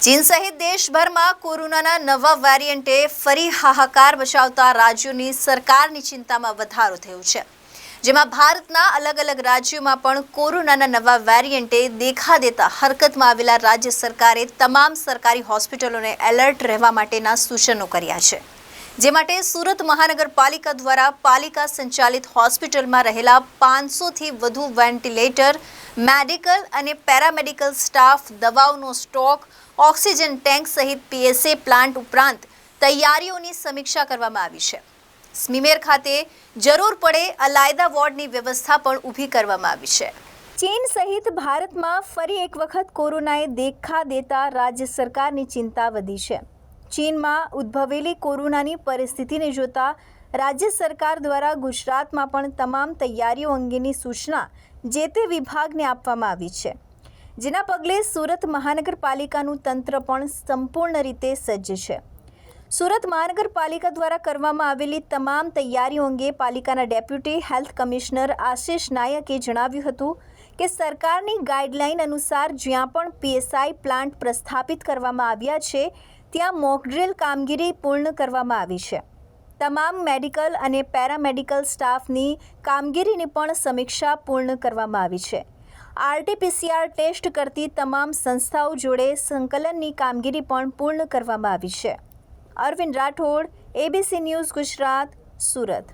ચીન સહિત દેશભરમાં કોરોનાના નવા વેરિયન્ટે ફરી હાહાકાર મચાવતા રાજ્યોની સરકારની ચિંતામાં વધારો થયો છે. જેમાં ભારતના અલગ અલગ રાજ્યોમાં પણ કોરોનાના નવા વેરિયન્ટે દેખા દેતા હરકતમાં આવેલા રાજ્ય સરકારે તમામ સરકારી હોસ્પિટલોને એલર્ટ રહેવા માટેના સૂચનો કર્યા છે. જે માટે સુરત મહાનગરપાલિકા દ્વારા પાલિકા સંચાલિત હોસ્પિટલમાં રહેલા પાંચસોથી વધુ વેન્ટિલેટર, મેડિકલ અને પેરામેડિકલ સ્ટાફ, દવાઓનો સ્ટોક, ઓક્સિજન ટેન્ક સહિત પીએસએ પ્લાન્ટ ઉપરાંત તૈયારીઓની સમીક્ષા કરવામાં આવી છે. સ્મીમેર ખાતે જરૂર પડે અલાયદા વોર્ડની વ્યવસ્થા પણ ઊભી કરવામાં આવી છે. ચીન સહિત ભારતમાં ફરી એક વખત કોરોનાએ દેખા દેતા રાજ્ય સરકારની ચિંતા વધી છે. ચીનમાં ઉદ્ભવેલી કોરોનાની પરિસ્થિતિને જોતા રાજ્ય સરકાર દ્વારા ગુજરાતમાં પણ તમામ તૈયારીઓ અંગેની સૂચના જે તે વિભાગને આપવામાં આવી છે. જેના પગલે સુરત મહાનગરપાલિકાનું તંત્ર પણ સંપૂર્ણ રીતે સજ્જ છે. સુરત મહાનગરપાલિકા દ્વારા કરવામાં આવેલી તમામ તૈયારીઓ અંગે પાલિકાના ડેપ્યુટી હેલ્થ કમિશનર આશિષ નાયકે જણાવ્યું હતું કે સરકારની ગાઈડલાઈન અનુસાર જ્યાં પણ પીએસઆઈ પ્લાન્ટ પ્રસ્થાપિત કરવામાં આવ્યા છે, ત્યાં મોકડ્રીલ કામગીરી પૂર્ણ કરવામાં આવી છે. તમામ મેડિકલ અને પેરામેડિકલ સ્ટાફની કામગીરીની પણ સમીક્ષા પૂર્ણ કરવામાં આવી છે. આરટીપીસીઆર ટેસ્ટ કરતી તમામ સંસ્થાઓ જોડે સંકલનની કામગીરી પણ પૂર્ણ કરવામાં આવી છે. Arvind Rathod, ABC news Gujarat, Surat.